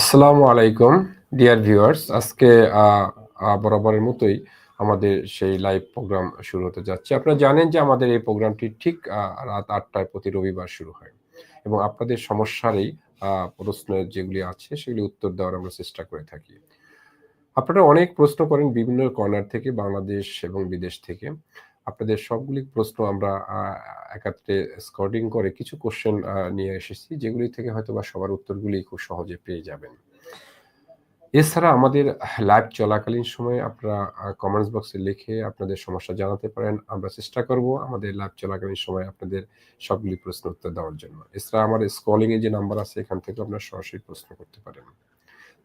আসসালামু আলাইকুম, dear viewers. আজকে বরাবরের মতোই আমাদের সেই লাইভ প্রোগ্রাম শুরু হতে যাচ্ছে। আপনারা জানেন যে আমাদের এই প্রোগ্রামটি ঠিক রাত আটটায় প্রতি রবিবার শুরু হয় এবং আপনাদের সমস্যারই প্রশ্ন যেগুলি আছে সেগুলি উত্তর দেওয়ার আমরা চেষ্টা করে থাকি। আপনারা অনেক প্রশ্ন করেন বিভিন্ন কর্নার থেকে, বাংলাদেশ এবং বিদেশ থেকে। আপনাদের সবগুলি প্রশ্ন আমরা একাত্রে স্কর্ডিং করে কিছু কোশ্চেন নিয়ে এসেছি, যেগুলি থেকে হয়তো বা সবার উত্তরগুলি খুব সহজে পেয়ে যাবেন। এছাড়া আমাদের লাইভ চলাকালীন সময়ে আপনারা কমেন্টস বক্সে লিখে আপনাদের সমস্যা জানাতে পারেন। আমরা চেষ্টা করব আমাদের লাইভ চলাকালীন সময় আপনাদের সবগুলি প্রশ্ন উত্তর দেওয়ার জন্য। এছাড়া আমার স্কলিং এ যে নাম্বার আছে, এখান থেকে আপনারা সরাসরি প্রশ্ন করতে পারেন।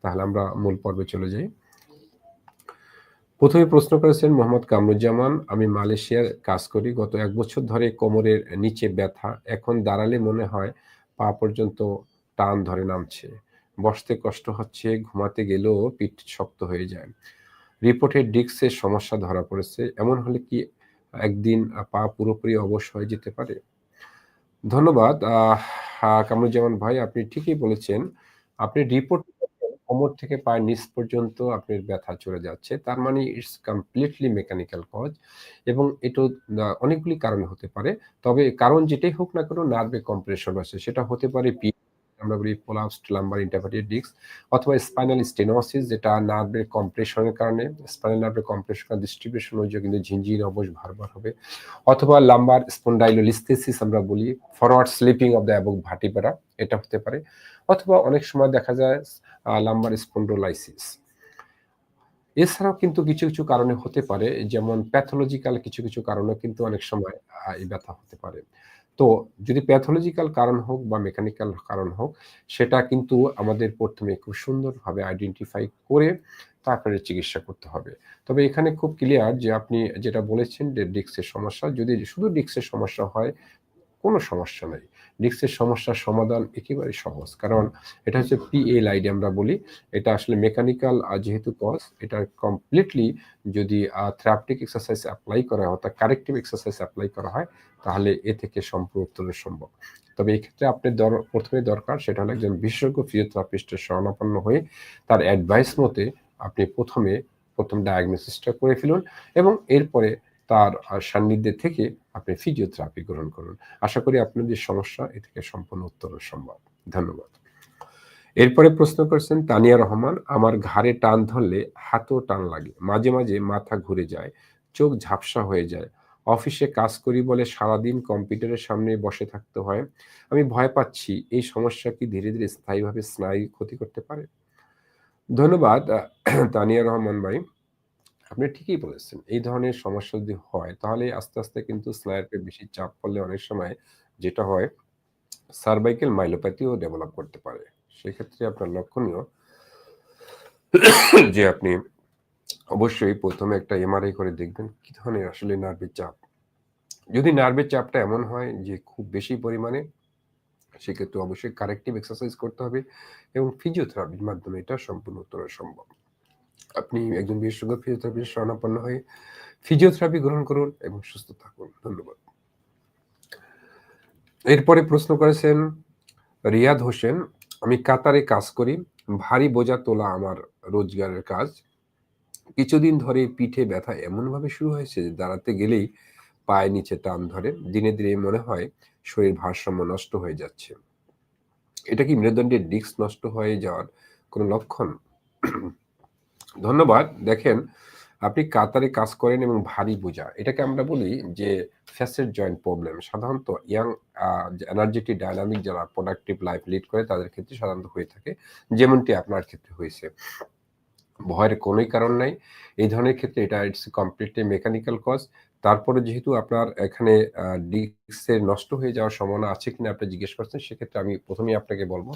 তাহলে আমরা মূল পর্বে চলে যাই। প্রথমে প্রশ্ন করেছেন মোহাম্মদ কামরুজ্জামান, আমি মালয়েশিয়ার কাজ করি, গত এক বছর ধরে কোমরের নিচে ব্যথা, এখন দাঁড়ালে মনে হয় পা পর্যন্ত টান ধরে নামছে। বসতে কষ্ট হচ্ছে, ঘুমাতে গেলেও পিঠ শক্ত হয়ে যায়। রিপোর্টে ডিক্সের সমস্যা ধরা পড়েছে, এমন হলে কি একদিন পা পুরোপুরি অবশ হয়ে যেতে পারে? ধন্যবাদ। কামরুজ্জামান ভাই, আপনি ঠিকই বলেছেন, আপনি রিপোর্ট কোমর থেকে পায়ের নিচ পর্যন্ত আপনার ব্যথা চলে যাচ্ছে। তার মানে ইটস কমপ্লিটলি মেকানিক্যাল কজ এবং এটা অনেকগুলি কারণ হতে পারে। তবে কারণ যেটাই হোক না কোনো নার্ভে কম্প্রেশন আছে সেটা হতে পারে পি আমরা বলি পোলাপসড লাম্বার ইন্টারভার্টিড ডিস্ক অথবা স্পাইনাল স্টেনোসিস, যেটা নার্ভের কম্প্রেশনের কারণে, স্পাইনাল নার্ভের কম্প্রেশন ডিস্ট্রিবিউশন হয়ে কিন্তু ঝিনঝিন অবশ ভারবার হবে। অথবা লাম্বার স্পন্ডাইলোলিস্থেসিস আমরা বলি ফরওয়ার্ড স্লিপিং অফ দ্য অ্যাবক ভাটিপারা এটা হতে পারে। অথবা অনেক সময় দেখা যায় লাম্বার স্পন্ডোলাইসিস এছাড়াও কিন্তু কিছু কিছু কারণে হতে পারে, যেমন প্যাথোলজিক্যাল কিছু কিছু কারণে কিন্তু অনেক সময় এই ব্যথা হতে পারে। তো যদি প্যাথোলজিক্যাল কারণ হোক বা মেকানিক্যাল কারণ হোক, সেটা কিন্তু আমাদের প্রথমে খুব সুন্দরভাবে আইডেন্টিফাই করে তারপরে চিকিৎসা করতে হবে। তবে এখানে খুব ক্লিয়ার যে আপনি যেটা বলেছেন যে ডিস্কের সমস্যা, যদি শুধু ডিক্সের সমস্যা হয়, কোনো সমস্যা নাই। ডিস্কের সমস্যার সমাধান একেবারে সহজ। কারণ এটা হচ্ছে পিএলআইডি আমরা বলি। এটা আসলে মেকানিক্যাল যেহেতু কজ এটা কমপ্লিটলি যদি থেরাপটিক এক্সারসাইজ অ্যাপ্লাই করা হয়, অর্থাৎ কারেক্টিভ এক্সারসাইজ অ্যাপ্লাই করা হয়, তাহলে এ থেকে সম্পূর্ণ সম্ভব। তবে এই ক্ষেত্রে আপনি প্রথমে দরকার সেটা হলো একজন বিশেষজ্ঞ ফিজিওথেরাপিস্টের শরণাপন্ন হয়ে তার অ্যাডভাইস মতে আপনি প্রথমে, প্রথম ডায়াগনোসিসটা করে ফেলুন এবং এরপরে তার সান্নিধ্যে থেকে আপনি ফিজিওথেরাপি গ্রহণ করুন। আশা করি আপনাদের সমস্যা এ থেকে সম্পূর্ণ উত্তর সম্ভব। ধন্যবাদ। এরপরে প্রশ্ন করছেন, তানিয়া রহমান, আমার ঘাড়ে টান ধরলে হাতও টান লাগে। মাঝে মাঝে মাথা ঘুরে যায়, চোখ ঝাপসা হয়ে যায়। অফিসে কাজ করি বলে সারাদিন কম্পিউটারের সামনে বসে থাকতে হয়। আমি ভয় পাচ্ছি, এই সমস্যা কি ধীরে ধীরে স্থায়ীভাবে স্নায়ু ক্ষতি করতে পারে? ধন্যবাদ তানিয়া রহমান ভাই। আপনি ঠিকই বলেছেন। এই ধরনের সমস্যা যদি হয়, তাহলে আস্তে আস্তে কিন্তু স্নায়ুতে বেশি চাপ পড়লে অনেক সময় যেটা হয় সার্ভাইকেল মাইলোপ্যাথিও ডেভেলপ করতে পারে। সেক্ষেত্রে আপনার লক্ষণীয় যে আপনি অবশ্যই প্রথমে একটা এমআরআই করে দেখবেন, কি ধরনের আসলে নার্ভের চাপ। যদি নার্ভের চাপটা এমন হয় যে খুব বেশি পরিমাণে, সেক্ষেত্রে অবশ্যই কারেক্টিভ এক্সারসাইজ করতে হবে এবং ফিজিওথেরাপির মাধ্যমে এটা সম্পূর্ণ উত্তর সম্ভব। আপনি একজন বিশেষজ্ঞ ফিজিওথেরাপির শরণাপন্ন হয়ে ফিজিওথেরাপি গ্রহণ করুন এবং সুস্থ থাকুন। ধন্যবাদ। এরপরে প্রশ্ন করেছেন, রিয়াদ হোসেন, আমি কাতারে কাজ করি, ভারী বোঝা তোলা আমার রোজগারের কাজ। কিছুদিন ধরে পিঠে ব্যথা এমনভাবে শুরু হয়েছে যে দাঁড়াতে গেলেই পায়ে নিচে টান ধরে, দিনে দিনে মনে হয় শরীর ভারসাম্য নষ্ট হয়ে যাচ্ছে। এটা কি মেরুদণ্ডের ডিস্ক নষ্ট হয়ে যাওয়ার কোনো লক্ষণ? ধন্যবাদ। দেখেন, আপনি কাতারে কাজ করেন এবং ভারী বোঝা এটাকে আমরা বলি যে ফ্যাসের জয়েন্ট প্রবলেম। সাধারণত ইয়াং এনার্জেটিক ডায়নামিক যারা প্রোডাক্টিভ লাইফ লিড করে, তাদের ক্ষেত্রে সাধারণত হয়ে থাকে। যেমনটি আপনার ক্ষেত্রে হয়েছে। ভয়ের কোনোই কারণ নাই। এই ধরনের ক্ষেত্রে এটা ইটস কমপ্লিটলি মেকানিক্যাল কজ তারপরে যেহেতু আপনার এখানে ডিস্কের নষ্ট হয়ে যাওয়ার সম্ভাবনা আছে কিনা আপনি জিজ্ঞেস করছেন, সেক্ষেত্রে আমি প্রথমেই আপনাকে বলব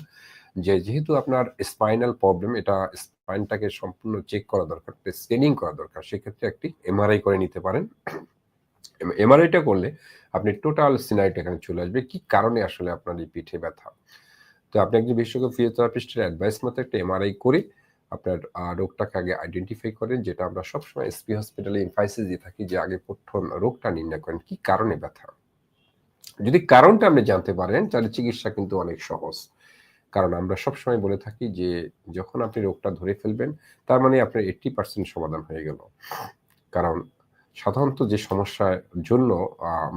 যে যেহেতু আপনার স্পাইনাল প্রবলেম এটা স্পাইনটাকে সম্পূর্ণ চেক করা দরকার স্ক্যানিং করা দরকার, সেক্ষেত্রে একটি এমআরআই করে নিতে পারেন। এমআরআইটা করলে আপনি টোটাল সিনারিটা এখানে চলে আসবে, কি কারণে আসলে আপনার এই পিঠে ব্যথা? তো আপনি একজন বিশেষজ্ঞ ফিজিওথেরাপিস্টের অ্যাডভাইস মতো একটা এমআরআই করে আপনার রোগটাকে আগে আইডেন্টিফাই করেন, যেটা আমরা সবসময় এসপি হসপিটালে ইনফাইসিস দিয়ে থাকি যে আগে প্রথম রোগটা নির্ণয় করেন, কি কারণে ব্যথা? যদি কারণটা আপনি জানতে পারেন, তাহলে চিকিৎসা কিন্তু অনেক সহজ। কারণ আমরা সবসময় বলে থাকি যে, যখন আপনি রোগটা ধরে ফেলবেন, তার মানে আপনার এইট্টি পার্সেন্ট সমাধান হয়ে গেল। কারণ সাধারণত যে সমস্যার জন্য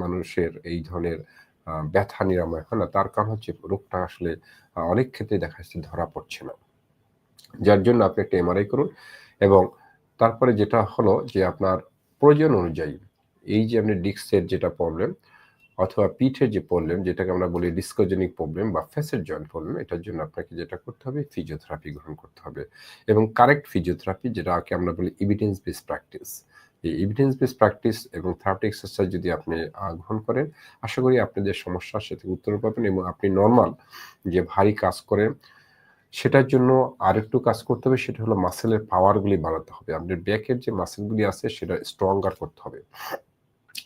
মানুষের এই ধরনের ব্যথা নিরাময় হয় না, তার কারণ হচ্ছে রোগটা আসলে অনেক ক্ষেত্রে দেখা যাচ্ছে ধরা পড়ছে না। যার জন্য আপনি একটা এমআরআই করুন এবং তারপরে যেটা হলো যে আপনার প্রয়োজন অনুযায়ী, এই যে আপনি ডিস্কের যেটা প্রবলেম অথবা পিঠের যে প্রবলেম যেটাকে আমরা বলি ডিসকোজেনিক প্রবলেম বা ফেসের জয়েন্ট প্রবলেম এটার জন্য আপনাকে যেটা করতে হবে ফিজিওথেরাপি গ্রহণ করতে হবে। এবং কারেক্ট ফিজিওথেরাপি যেটাকে আমরা বলি ইভিডেন্স বেস প্র্যাকটিস এই ইভিডেন্স বেস প্র্যাকটিস এবং থেরাপি এক্সারসাইজ যদি আপনি গ্রহণ করেন, আশা করি আপনাদের সমস্যা সে থেকে উত্তর পাবেন এবং আপনি নর্মাল যে ভারী কাজ করেন, সেটার জন্য আরেকটু কাজ করতে হবে, সেটা হলো মাসেলের পাওয়ারগুলি বাড়াতে হবে। আপনার ব্যাকের যে মাসেলগুলি আছে, সেটা স্ট্রঙ্গার করতে হবে।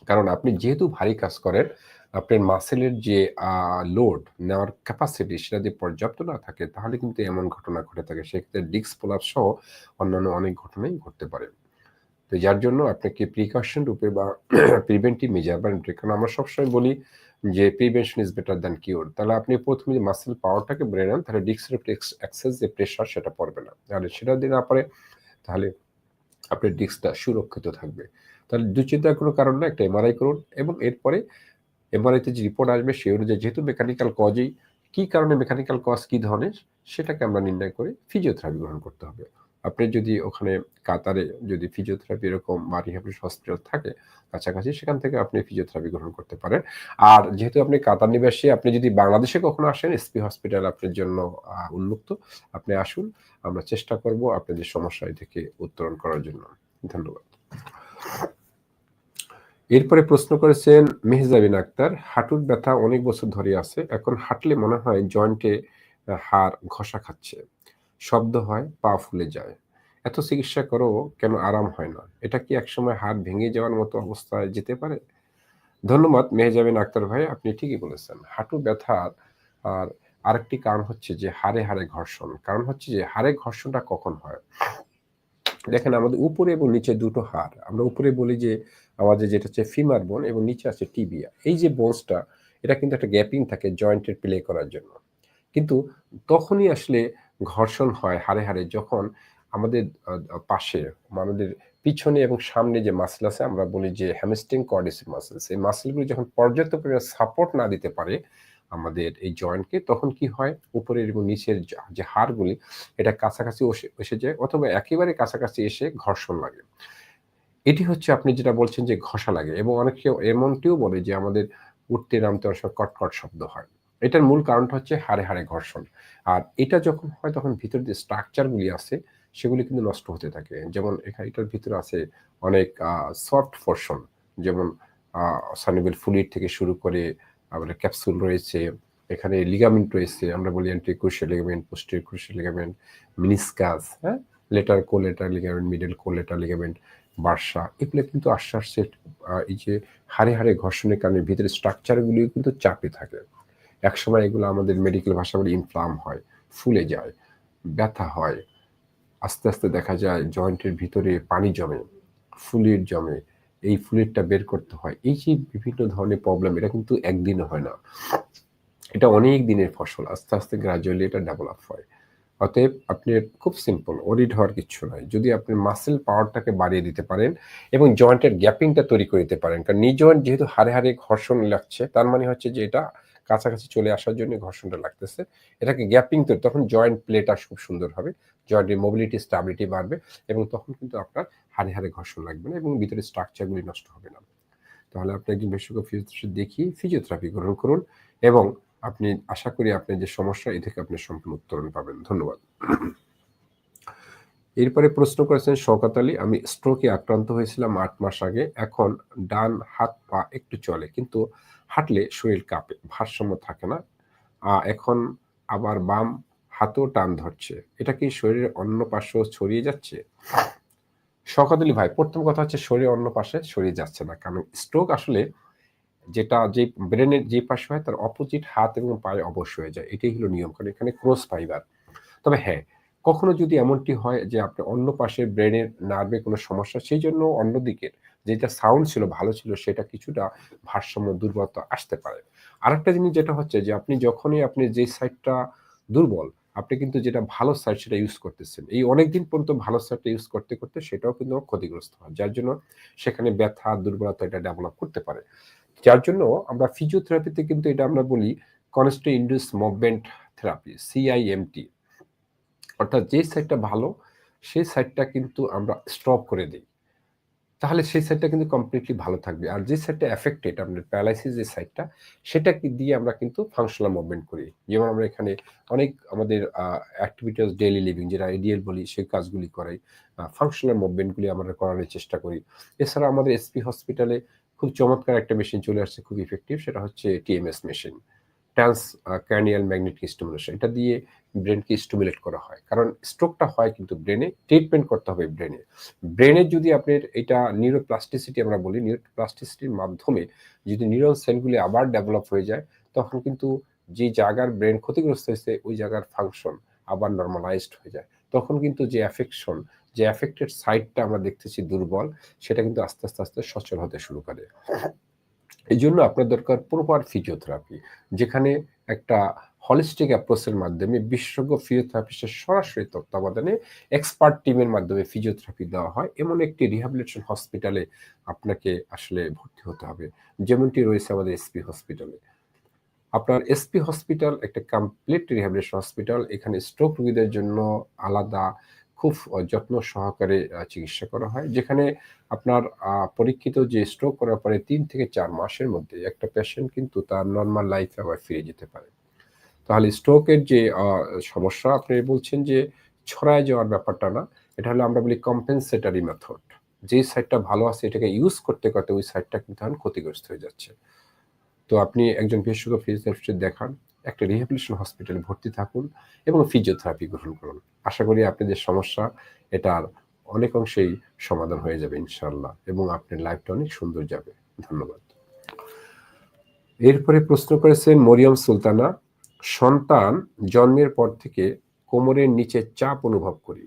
কারণ আপনি যেহেতু ভারী কাজ করেন, আপনার মাসেলের যে লোড নেওয়ার ক্যাপাসিটি সেটা যদি পর্যাপ্ত না থাকে, তাহলে কিন্তু এমন ঘটনা ঘটে থাকে। সেক্ষেত্রে ডিস্ক পোলাপ সহ অন্যান্য অনেক ঘটনাই ঘটতে পারে। তো যার জন্য আপনাকে প্রিকশন রূপে বা প্রিভেন্টিভ মেজারমেন্ট কারণ আমরা সবসময় বলি যে prevention is better than cure তাহলে আপনি প্রথমে যে মাসেল পাওয়ারটাকে বেড়ে নেন, তাহলে ডিস্কের অ্যাক্সেস যে প্রেশার সেটা পড়বে না। তাহলে সেটা যদি না পারে তাহলে আপনার ডিস্কটা সুরক্ষিত থাকবে। তাহলে দুশ্চিন্তার কোনো কারণ না, একটা এমআরআই করুন এবং এরপরে এমআরআইতে যে রিপোর্ট আসবে সেই অনুযায়ী যেহেতু মেকানিক্যাল কজেই কী কারণে মেকানিক্যাল কজ কী ধরনের, সেটাকে আমরা নির্ণয় করে ফিজিওথেরাপি গ্রহণ করতে হবে। আপনি যদি ওখানে কাতারে যদি ফিজিওথেরাপি এরকম বা রিহাবিলিটেশন হসপিটাল থাকে, কাছাকাছি সেখান থেকে আপনি ফিজিওথেরাপি গ্রহণ করতে পারেন। আর যেহেতু আপনি কাতার নিবাসী, আপনি যদি বাংলাদেশে কখনো আসেন এসপি হসপিটাল আপনার জন্য উন্মুক্ত, আপনি আসুন, আমরা চেষ্টা করব আপনাদের সমস্যা থেকে উত্তরণ করার জন্য। ধন্যবাদ। এরপরে প্রশ্ন করেছেন, মেহজাবিন আক্তার, হাঁটুর ব্যথা অনেক বছর ধরে আছে, এখন হাঁটলে মনে হয় জয়েন্টে হাড় ঘষা খাচ্ছে। শব্দ হয়, পা ফুলে যায়। এত চিকিৎসা করো কেন আরাম হয় না? এটা কি একসময় হাত ভেঙে যাওয়ার মতো অবস্থায় যেতে পারে? ধন্যবাদ, মেহজাবিন আক্তার ভাই, আপনি ঠিকই বলেছেন। হাঁটু ব্যথার আর আরেকটি কারণ হচ্ছে যে হাড়ে হাড়ে ঘর্ষণ। কারণ হচ্ছে যে হাড়ে ঘর্ষণটা কখন হয়? দেখেন আমাদের উপরে এবং নিচে দুটো হাড়। আমরা উপরে বলি যে, আমাদের যেটা হচ্ছে ফিমার বোন এবং নিচে আছে টিবিয়া এই যে বোনসটা এটা কিন্তু একটা গ্যাপিং থাকে জয়েন্টের প্লে করার জন্য। কিন্তু তখনই আসলে ঘর্ষণ হয় হাড়ে হাড়ে যখন আমাদের পাশে, আমাদের পিছনে এবং সামনে যে মাসেল আছে, আমরা বলি যে হ্যামস্টিং কর্ডিসিভ মাসেলস এই মাসেলগুলি যখন পর্যাপ্ত পরিমাণে সাপোর্ট না দিতে পারে আমাদের এই জয়েন্টকে তখন কি হয়? উপরের এবং নিচের যে হাড়গুলি, এটা কাছাকাছি এসে যায় অথবা একেবারে কাছাকাছি এসে ঘর্ষণ লাগে। এটি হচ্ছে আপনি যেটা বলছেন যে ঘষা লাগে এবং অনেক এমনটিও বলে যে আমাদের উঠতে নামতে অনেক কটকট শব্দ হয়। এটার মূল কারণটা হচ্ছে হাড়ে হাড়ে ঘর্ষণ। আর এটা যখন হয় তখন ভিতর যে স্ট্রাকচারগুলি আছে, সেগুলি কিন্তু নষ্ট হতে থাকে। যেমন এখানে, এটার ভিতরে আছে অনেক সফট পোর্শন। যেমন সানিবেল ফুলিট থেকে শুরু করে আমাদের ক্যাপসুল রয়েছে, এখানে লিগামেন্ট রয়েছে, আমরা বলি anti cruciate ligament posterior crucial ligament meniscus হ্যাঁ? Lateral collateral ligament medial collateral ligament bursa এগুলো কিন্তু আস্তে আস্তে এই যে হাড়ে হাড়ে ঘর্ষণের কারণে ভিতরে স্ট্রাকচারগুলিও কিন্তু চাপে থাকে। একসময় এগুলো আমাদের মেডিকেল ভাষা বলে ইনফ্লাম হয়, ফুলে যায়, ব্যথা হয়, আস্তে আস্তে দেখা যায় জয়েন্টের ভিতরে পানি জমে, ফুলির জমে এই ফ্লুইডটা বের করতে হয়। এই যে বিভিন্ন ধরনের প্রবলেম এটা কিন্তু একদিনে হয় না। এটা অনেক দিনের ফসল, আস্তে আস্তে গ্রাজুয়ালি এটা ডেভেলপ হয়। অতএব আপনি খুব সিম্পল ওরিড হওয়ার কিছু নয়। যদি আপনি মাসেল পাওয়ারটাকে বাড়িয়ে দিতে পারেন এবং জয়েন্টের গ্যাপিংটা তৈরি করে দিতে পারেন, কারণ নিজ জয়েন্ট যেহেতু হারে হারে ঘর্ষণ লাগছে, তার মানে হচ্ছে যে এটা কাছাকাছি চলে আসার জন্য ঘর্ষণটা লাগতেছে। এটাকে গ্যাপিং তো তখন জয়েন্ট প্লেটা খুব সুন্দর হবে। জয়েন্টের মোবিলিটি স্টাবিলিটি বাড়বে এবং তখন কিন্তু আপনার হাড়ে হাড়ে ঘর্ষণ লাগবে না এবং ভিতরে স্ট্রাকচারগুলি নষ্ট হবে না। তাহলে আপনি একজন বিশেষজ্ঞ ফিজিওথেরাপিস্ট দেখিয়ে ফিজিওথেরাপি গ্রহণ করুন এবং আপনি, আশা করি আপনার যে সমস্যা, এ থেকে আপনি সম্পূর্ণ উত্তরণ পাবেন। ধন্যবাদ। এরপরে প্রশ্ন করেছেন শওকাত আলী, আমি স্ট্রোকে আক্রান্ত হয়েছিলাম আট মাস আগে, এখন ডান হাত পা একটু চলে, কিন্তু হাঁটলে শরীর কাঁপে, ভারসাম্য থাকে না এখন আবার বাম হাতেও টান ধরছে, এটা কি শরীরের অন্য পাশেও ছড়িয়ে যাচ্ছে? শওকাত আলী ভাই, প্রথম কথা হচ্ছে শরীর অন্য পাশে ছড়িয়ে যাচ্ছে না, কারণ স্ট্রোক আসলে যেটা যে ব্রেনের যে পাশে হয়, তার অপোজিট হাত এবং পায়ে অবশ্য হয়ে যায়, এটাই হলো নিয়ম, কারণ এখানে ক্রস ফাইবার তবে হ্যাঁ কখনো যদি এমনটি হয় যে আপনি অন্য পাশে ব্রেনের নার্ভে কোনো সমস্যা, সেই জন্য অন্যদিকের যেটা সাউন্ড ছিল, ভালো ছিল, সেটা কিছুটা ভারসাম্য, দুর্বলতা আসতে পারে। আরেকটা জিনিস যেটা হচ্ছে যে আপনি যখনই আপনি যে সাইডটা দুর্বল, আপনি কিন্তু যেটা ভালো সাইড সেটা ইউজ করতেছেন। এই অনেকদিন পর্যন্ত ভালো সাইডটা ইউজ করতে করতে সেটাও কিন্তু ক্ষতিগ্রস্ত হয়, যার জন্য সেখানে ব্যথা, দুর্বলতা এটা ডেভেলপ করতে পারে। যার জন্য আমরা ফিজিওথেরাপিতে কিন্তু এটা আমরা বলি constraint induced movement therapy CIMT অর্থাৎ যে সাইডটা ভালো, সেই সাইডটা কিন্তু আমরা স্টপ করে দিই। তাহলে সেই সাইডটা কিন্তু কমপ্লিটলি ভালো থাকবে। আর যে সাইডটা এফেক্টেড আপনার প্যারালাইসিস যে সাইডটা সেটা দিয়ে আমরা কিন্তু ফাংশনাল মুভমেন্ট করি। যেমন আমরা এখানে অনেক আমাদের অ্যাক্টিভিটিস ডেইলি লিভিং যেটা আইডিয়াল বলি, সেই কাজগুলি করাই। ফাংশনাল মুভমেন্টগুলি আমরা করানোর চেষ্টা করি। এছাড়া আমাদের এসপি হসপিটালে খুব চমৎকার একটা মেশিন চলে আসছে, খুব ইফেক্টিভ সেটা হচ্ছে TMS machine transcranial magnetic stimulation এটা দিয়ে ব্রেনকে স্টিমুলেট করা হয়। কারণ স্ট্রোকটা হয় কিন্তু ব্রেনে ট্রিটমেন্ট করতে হবে ব্রেনে ব্রেনের যদি আপনার এটা নিউরোপ্লাস্টিসিটি আমরা বলি নিউরোপ্লাস্টিসিটির মাধ্যমে যদি নিউরন সেলগুলি আবার ডেভেলপ হয়ে যায়, তখন কিন্তু যে জায়গার ব্রেন ক্ষতিগ্রস্ত হয়েছে, ওই জায়গার ফাংশন আবার নর্মালাইজড হয়ে যায়। তখন কিন্তু যে অ্যাফেকশন যে অ্যাফেক্টেড সাইডটা আমরা দেখতেছি দুর্বল, সেটা কিন্তু আস্তে আস্তে আস্তে সচল হতে শুরু করে। এই জন্য আপনার দরকার প্রপার ফিজিওথেরাপি যেখানে একটা হলিস্টিক অ্যাপ্রোচের মাধ্যমে বিশেষজ্ঞ ফিজিওথেরাপিস্টের সরাসরি তত্ত্বাবধানে এক্সপার্ট টিমের মাধ্যমে ফিজিওথেরাপি দেওয়া হয়। এমন একটি রিহ্যাবিলিটেশন হসপিটালে আপনাকে আসলে ভর্তি হতে হবে। যেমনটি রয়েছে আমাদের এসপি হসপিটালে আপনার এসপি হসপিটাল একটা কমপ্লিট রিহ্যাবিলিটেশন হসপিটাল এখানে স্ট্রোক রোগীদের জন্য আলাদা খুব যত্ন সহকারে চিকিৎসা করা হয়। যেখানে আপনার পরীক্ষিত যে স্ট্রোক করার পরে তিন থেকে চার মাসের মধ্যে একটা পেশেন্ট কিন্তু তার নর্মাল লাইফে আবার ফিরে যেতে পারে। তাহলে স্ট্রোকের যে সমস্যা, আপনি বলছেন যে ছড়ায় যাওয়ার ব্যাপারটা না, এটা হলো আমরা বলি কম্পেনসেটারি মেথড যে সাইডটা ভালো আছে, এটাকে ইউজ করতে করতে ওই সাইডটা কিন্তু এখন ক্ষতিগ্রস্ত হয়ে যাচ্ছে। তো আপনি একজন বিশেষজ্ঞ ফিজিওথেরাপিস্ট দেখান, একটা রিহ্যাবিলিটেশন হসপিটালে ভর্তি থাকুন এবং ফিজিওথেরাপি গ্রহণ করুন। আশা করি আপনাদের সমস্যা এটার অনেক অংশেই সমাধান হয়ে যাবে ইনশাল্লাহ এবং আপনার লাইফটা অনেক সুন্দর যাবে। ধন্যবাদ। এরপরে প্রশ্ন করেছেন মরিয়ম সুলতানা সন্তান জন্মের পর থেকে কোমরের নিচে চাপ অনুভব করি।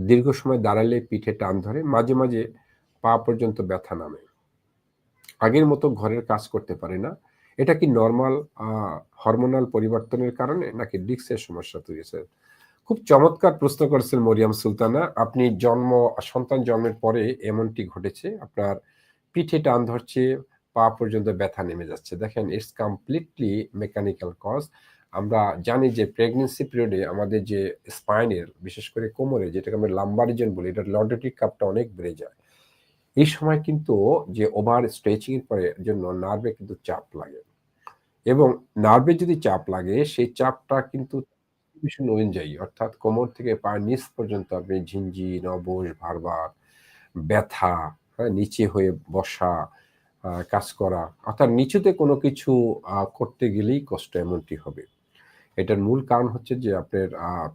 দীর্ঘ সময় দাঁড়ালে পিঠে টান ধরে মাঝে মাঝে পা পর্যন্ত ব্যথা নামে। আগের মতো ঘরের কাজ করতে পারে না। এটা কি নর্মাল হরমোনাল পরিবর্তনের কারণে নাকি ডিক্সের সমস্যা তৈরি হয়েছে? খুব চমৎকার প্রশ্ন করেছেন মরিয়াম সুলতানা। আপনি জন্ম, সন্তান জন্মের পরে এমনটি ঘটেছে? আপনার পিঠে টান ধরছে পা পর্যন্ত ব্যথা নেমে যাচ্ছে। দেখেন ইটস কমপ্লিটলি মেকানিক্যাল কজ আমরা জানি যে প্রেগনেন্সি পিরিয়ডে আমাদের যে স্পাইনের বিশেষ করে কোমরে, যেটাকে আমরা লাম্বারিজন বলি এটা লন্ডেটিক কাপটা অনেক বেড়ে যায়। এই সময় কিন্তু যে ওভার স্ট্রেচিং এর পরে জন্য নার্ভে কিন্তু চাপ লাগে। এবং নার্ভে যদি চাপ লাগে, সেই চাপটা কিন্তু অনুযায়ী অর্থাৎ কোমর থেকে পায়ের নিচ পর্যন্ত আপনি ঝিঞ্জি নবস ভারবার ব্যথা হ্যাঁ নিচে হয়ে বসা কাজ করা, অর্থাৎ নিচুতে কোনো কিছু করতে গেলেই কষ্ট এমনটি হবে। এটার মূল কারণ হচ্ছে যে আপনার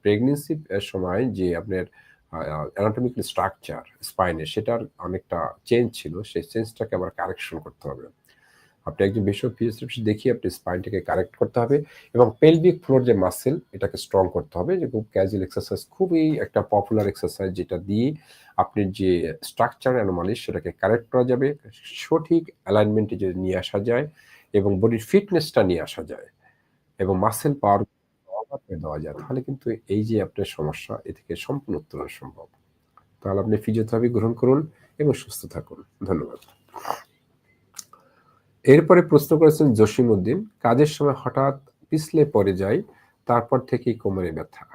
প্রেগনেন্সি সময় যে আপনার অ্যানাটমিক্যাল স্ট্রাকচার স্পাইনে সেটার অনেকটা চেঞ্জ ছিল, সেই চেঞ্জটাকে আবার কারেকশন করতে হবে। আপনি একজন বিশ্ব ফিজিওথেরাপিস্ট দেখিয়ে আপনি স্পাইনটাকে কারেক্ট করতে হবে এবং পেলভিক ফ্লোর যে মাসেল এটাকে স্ট্রং করতে হবে। যে খুব ক্যাজুয়াল এক্সারসাইজ খুবই একটা পপুলার এক্সারসাইজ যেটা দিয়ে আপনি যে স্ট্রাকচার অ্যানোমালিস সেটাকে কারেক্ট করা যাবে, সঠিক অ্যালাইনমেন্টে যদি নিয়ে আসা যায় এবং বডির ফিটনেসটা নিয়ে আসা যায় এবং মাসেল পাওয়ার দেওয়া যায়, তাহলে কিন্তু এই যে আপনার সমস্যা, এ থেকে সম্পূর্ণ উত্তরণ সম্ভব। তাহলে আপনি ফিজিওথেরাপি গ্রহণ করুন এবং সুস্থ থাকুন। ধন্যবাদ। এরপরে প্রশ্ন করেছেন জসিম উদ্দিন, কাজের সময় হঠাৎ পিছলে পড়ে যায় তারপর থেকেই কোমরে ব্যথা।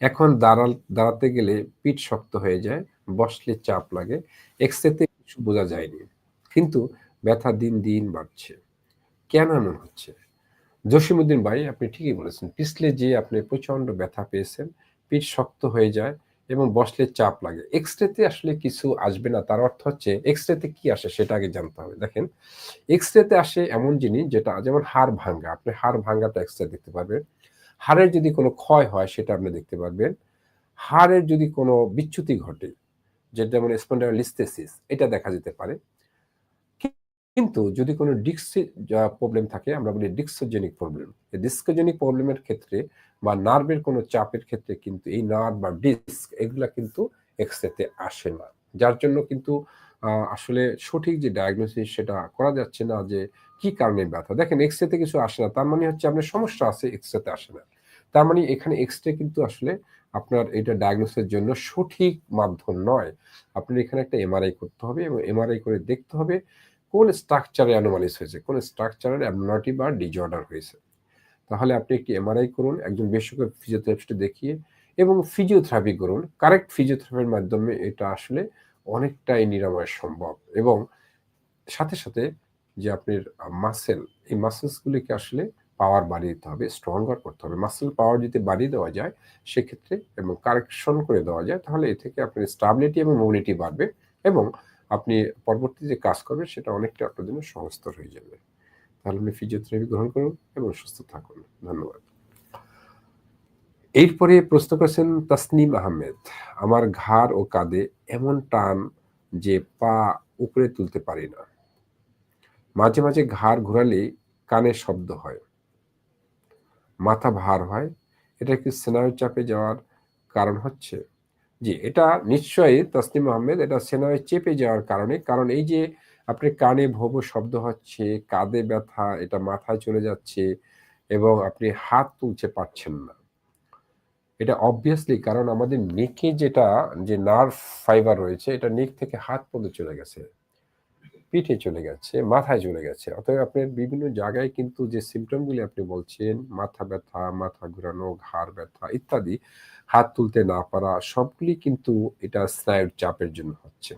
এখন দাঁড়াল, দাঁড়াতে গেলে পিঠ শক্ত হয়ে যায়, বসলে চাপ লাগে এক্সরেতে কিছু বোঝা যায়নি। কিন্তু ব্যথা দিন দিন বাড়ছে। কেন এমন হচ্ছে? জসিমুদ্দিন ভাই, আপনি ঠিকই বলেছেন, পিছলে যে আপনি প্রচণ্ড ব্যথা পেয়েছেন, পিঠ শক্ত হয়ে যায় এবং বসলে চাপ লাগে। এক্সরেতে আসলে কিছু আসবে না, তার অর্থ হচ্ছে এক্সরেতে কি আসে সেটা আগে জানতে হবে। দেখেন এক্সরেতে আসে এমন জিনিস যেটা যেমন হাড় ভাঙ্গা, আপনি হাড় ভাঙ্গাটা এক্সরে দেখতে পারবেন। হাড়ের যদি কোনো ক্ষয় হয় সেটা আপনি দেখতে পারবেন। হাড়ের যদি কোনো বিচ্যুতি ঘটে যেটা যেমন স্পন্ডালিস্থেসিস এটা দেখা যেতে পারে। কিন্তু যদি কোনো ডিক্স প্রবলেম থাকে, আমরা বলি ডিক্সোজেনিক প্রবলেম ডিস্কোজেনিক প্রবলেমের ক্ষেত্রে বা নার্ভের কোনো চাপের ক্ষেত্রে কিন্তু এই নার্ভ বা ডিস্ক এগুলা কিন্তু এক্সরেতে আসে না। যার জন্য কিন্তু আসলে সঠিক যে ডায়াগনোসিস সেটা করা যাচ্ছে না যে কি কারণে ব্যথা। দেখেন এক্সরেতে কিছু আসে না, তার মানে হচ্ছে আপনার সমস্যা আছে এক্সরেতে আসে না। তার মানে এখানে এক্স-রে কিন্তু আসলে আপনার এটা ডায়াগনোসের জন্য সঠিক মাধ্যম নয়। আপনার এখানে একটা এমআরআই করতে হবে এবং এমআরআই করে দেখতে হবে কোন স্ট্রাকচারে অ্যানোমালিস হয়েছে, কোন স্ট্রাকচারের অ্যাবনর্মালিটি বা ডিজঅর্ডার হয়েছে। তাহলে আপনি একটি এমআরআই করুন, একজন বেসরকারি ফিজিওথেরাপিস্ট দেখিয়ে এবং ফিজিওথেরাপি করুন। কারেক্ট ফিজিওথেরাপির মাধ্যমে এটা আসলে অনেকটাই নিরাময় সম্ভব। এবং সাথে সাথে যে আপনার মাসেল এই মাসেলসগুলিকে আসলে পাওয়ার বাড়িয়ে দিতে হবে স্ট্রঙ্গার করতে হবে। মাসেল পাওয়ার যদি বাড়িয়ে দেওয়া যায়, সেক্ষেত্রে এবং কারেকশন করে দেওয়া যায়, তাহলে এ থেকে আপনার স্টাবিলিটি এবং মোবিলিটি বাড়বে এবং আপনি পরবর্তী যে কাজ করবেন, সেটা অনেকটা আপনার জন্য সহজতর হয়ে যাবে। তাহলে ফিজিওথেরাপি গ্রহণ করুন এবং সুস্থ থাকুন। ধন্যবাদ। এরপরে প্রশ্ন করেছেন তাসনিম আহমেদ, আমার ঘাড় ও কাঁধে এমন টান যে পা উপরে তুলতে পারি না। মাঝে মাঝে ঘাড় ঘোরালে কানে শব্দ হয়। মাথা ভার হয়। এটা কি স্নায়ু চাপে যাওয়ার কারণ হচ্ছে। জি, এটা নিশ্চয়ই তাসনিম আহমেদ, এটা স্নায়ু চেপে যাওয়ার কারণে, কারণ এই যে আপনি কানে ভব শব্দ হচ্ছে, কাঁধে ব্যথা, এটা মাথায় চলে যাচ্ছে এবং আপনি হাত তুলতে পারছেন না। এটা অবভিয়াসলি কারণ আমাদের নেকে যেটা, যে নার্ভ ফাইবার রয়েছে, এটা নেক থেকে হাত পর্যন্ত চলে গেছে, পিঠে চলে গেছে, মাথায় চলে গেছে। অতএব আপনার বিভিন্ন জায়গায় কিন্তু যে সিমটমগুলি আপনি বলছেন, মাথা ব্যথা, মাথা ঘুরানো, ঘাড় ব্যথা ইত্যাদি, হাত তুলতে না পারা, সবগুলি কিন্তু এটা স্নায়ুর চাপের জন্য হচ্ছে।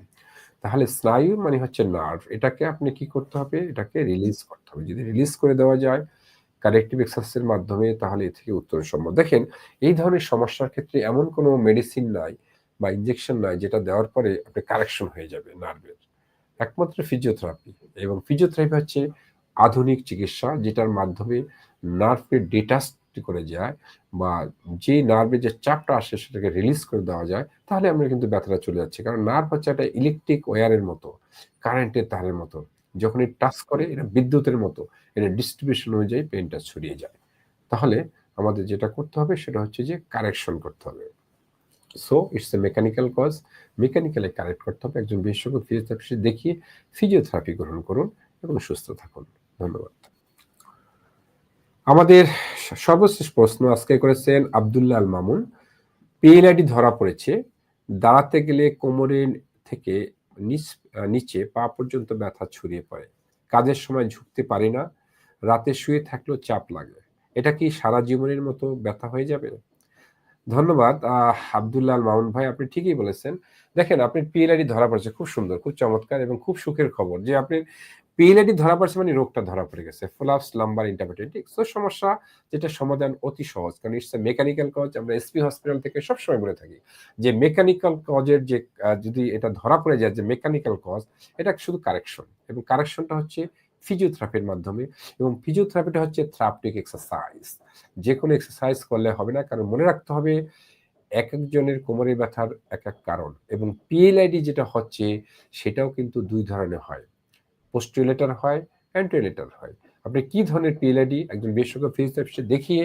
তাহলে স্নায়ু মানে হচ্ছে নার্ভ এটাকে আপনি কি করতে হবে? এটাকে রিলিজ করতে হবে। যদি রিলিজ করে দেওয়া যায় কারেক্টিভ এক্সারসাইজের মাধ্যমে, তাহলে এ থেকে উত্তর সম্ভব। দেখেন, এই ধরনের সমস্যার ক্ষেত্রে এমন কোনো মেডিসিন নাই বা ইঞ্জেকশন নাই যেটা দেওয়ার পরে আপনি কারেকশন হয়ে যাবে নার্ভের একমাত্র ফিজিওথেরাপি এবং ফিজিওথেরাপি হচ্ছে আধুনিক চিকিৎসা যেটার মাধ্যমে নার্ভকে ডিটাচ করে যায় বা যে নার্ভে যে চাপটা আসে সেটাকে রিলিজ করে দেওয়া যায়, তাহলে আমরা কিন্তু ব্যথাটা চলে যাচ্ছে। কারণ নার্ভ হচ্ছে একটা ইলেকট্রিক ওয়ারের মতো কারেন্টের তারের মতো। যখন এই টাচ করে, এটা বিদ্যুতের মতো, এটা ডিস্ট্রিবিউশন অনুযায়ী পেনটা ছড়িয়ে যায়। তাহলে আমাদের যেটা করতে হবে, সেটা হচ্ছে যে কারেকশন করতে হবে। So it's a mechanical cause মেকানিক্যালে correct করতে হবে। একজন বিশেষজ্ঞ ফিজিওথেরাপিস্ট দেখিয়ে ফিজিওথেরাপি গ্রহণ করুন এবং সুস্থ থাকুন। ধন্যবাদ। আমাদের সর্বশেষ প্রশ্ন আজকে করেছেন আবদুল্লাহ আল মামুন। পিএলআইডি ধরা পড়েছে, দাঁড়াতে গেলে কোমরের থেকে নিচে পা পর্যন্ত ব্যথা ছড়িয়ে পড়ে। কাজের সময় ঝুঁকতে পারি না, রাতে শুয়ে থাকলেও চাপ লাগে। এটা কি সারা জীবনের মতো ব্যথা হয়ে যাবে? ধন্যবাদ। আবদুল্লাহ মামুন ভাই, আপনি ঠিকই বলেছেন। দেখেন, আপনি পিএলআইডি ধরা পড়েছে, খুব সুন্দর, খুব চমৎকার এবং খুব সুখের খবর যে আপনি পিএলআইডি ধরা পড়ছে মানে রোগটা ধরা পড়ে গেছে। ফোলাপস লাম্বার ইন্টারপ্রেটেটিক তো সমস্যা যেটা সমাধান অতি সহজ, কারণ ইটস মেকানিক্যাল কজ আমরা এসপি হসপিটাল থেকে সবসময় বলে থাকি যে মেকানিক্যাল কজের যে যদি এটা ধরা পড়ে যায়, যে মেকানিক্যাল কজ এটা শুধু কারেকশন এবং কারেকশনটা হচ্ছে ফিজিওথেরাপির মাধ্যমে। এবং ফিজিওথেরাপিটা হচ্ছে থ্রাপটিক এক্সারসাইজ যে কোনো এক্সারসাইজ করলে হবে না, কারণ মনে রাখতে হবে এক একজনের কোমরে ব্যথার এক এক কারণ। এবং পিএলআইডি যেটা হচ্ছে, সেটাও কিন্তু দুই ধরনের হয়। পোস্টিলেটার হয় অ্যান্টিলেটার হয়। আপনি কি ধরনের পিএলআইডি একজন বেসরকারি ফিজিওথেরাপিস্টে দেখিয়ে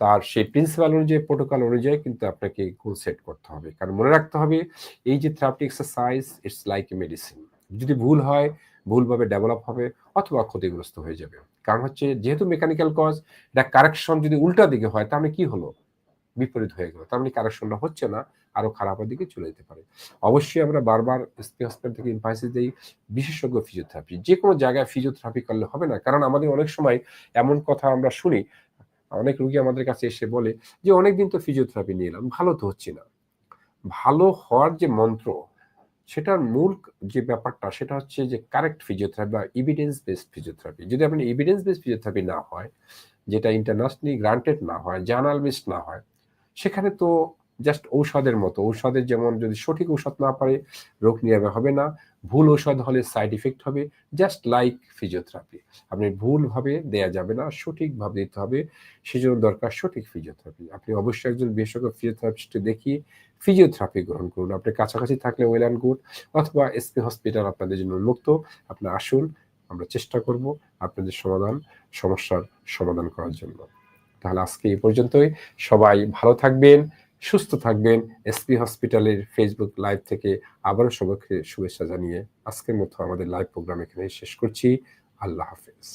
তার সেই প্রিন্সিপাল অনুযায়ী প্রোটোকল অনুযায়ী কিন্তু আপনাকে গোল সেট করতে হবে। কারণ মনে রাখতে হবে, এই যে therapy exercise it's like a medicine যদি ভুল হয়, ভুলভাবে ডেভেলপ হবে অথবা ক্ষতিগ্রস্ত হয়ে যাবে। কারণ হচ্ছে, যেহেতু মেকানিক্যাল কজ এটা কারেকশন যদি উল্টা দিকে হয়, তাহলে কি হলো? বিপরীত হয়ে গেল। তার মানে কারেকশনটা হচ্ছে না, আরও খারাপের দিকে চলে যেতে পারে। অবশ্যই আমরা বারবার এসপি হসপিটাল থেকে ইনভাইসিস দিই বিশেষজ্ঞ ফিজিওথেরাপি যে কোনো জায়গায় ফিজিওথেরাপি করলে হবে না, কারণ আমাদের অনেক সময় এমন কথা আমরা শুনি, অনেক রুগী আমাদের কাছে এসে বলে যে, অনেকদিন তো ফিজিওথেরাপি নিয়ে এলাম, ভালো তো হচ্ছে না। ভালো হওয়ার যে মন্ত্র, সেটার মূল যে ব্যাপারটা, সেটা হচ্ছে যে কারেক্ট ফিজিওথেরাপি বা ইভিডেন্স বেসড ফিজিওথেরাপি যদি আপনি ইভিডেন্স বেসড ফিজিওথেরাপি না হয়, যেটা ইন্টারন্যাশনালি গ্রান্টেড না হয় জার্নাল বেসড না হয় সেখানে তো জাস্ট ঔষধের মতো। ঔষধের যেমন যদি সঠিক ঔষধ না পারে, রোগ নিরাময় হবে না। ভুল ঔষধ হলে সাইড ইফেক্ট হবে জাস্ট লাইক ফিজিওথেরাপি আপনি ভুলভাবে দেয়া যাবে না, সঠিকভাবে দিতে হবে, সেজন্য দরকার সঠিক ফিজিওথেরাপি আপনি অবশ্যই একজন বিশেষজ্ঞ ফিজিওথেরাপিস্ট দেখিয়ে ফিজিওথেরাপি গ্রহণ করুন। আপনি কাছাকাছি থাকলে ওয়েল অ্যান্ড গুড অথবা এসপি হসপিটাল আপনাদের জন্য উন্মুক্ত। আপনি আসুন, আমরা চেষ্টা করব আপনাদের সমাধান, সমস্যার সমাধান করার জন্য। তাহলে আজকে এই পর্যন্তই। সবাই ভালো থাকবেন, সুস্থ থাকবেন। এসপি হসপিটালের ফেসবুক লাইভ থেকে আবারও সবাইকে শুভেচ্ছা জানিয়ে আজকের মতো আমাদের লাইভ প্রোগ্রাম এখানে শেষ করছি। আল্লাহ হাফেজ।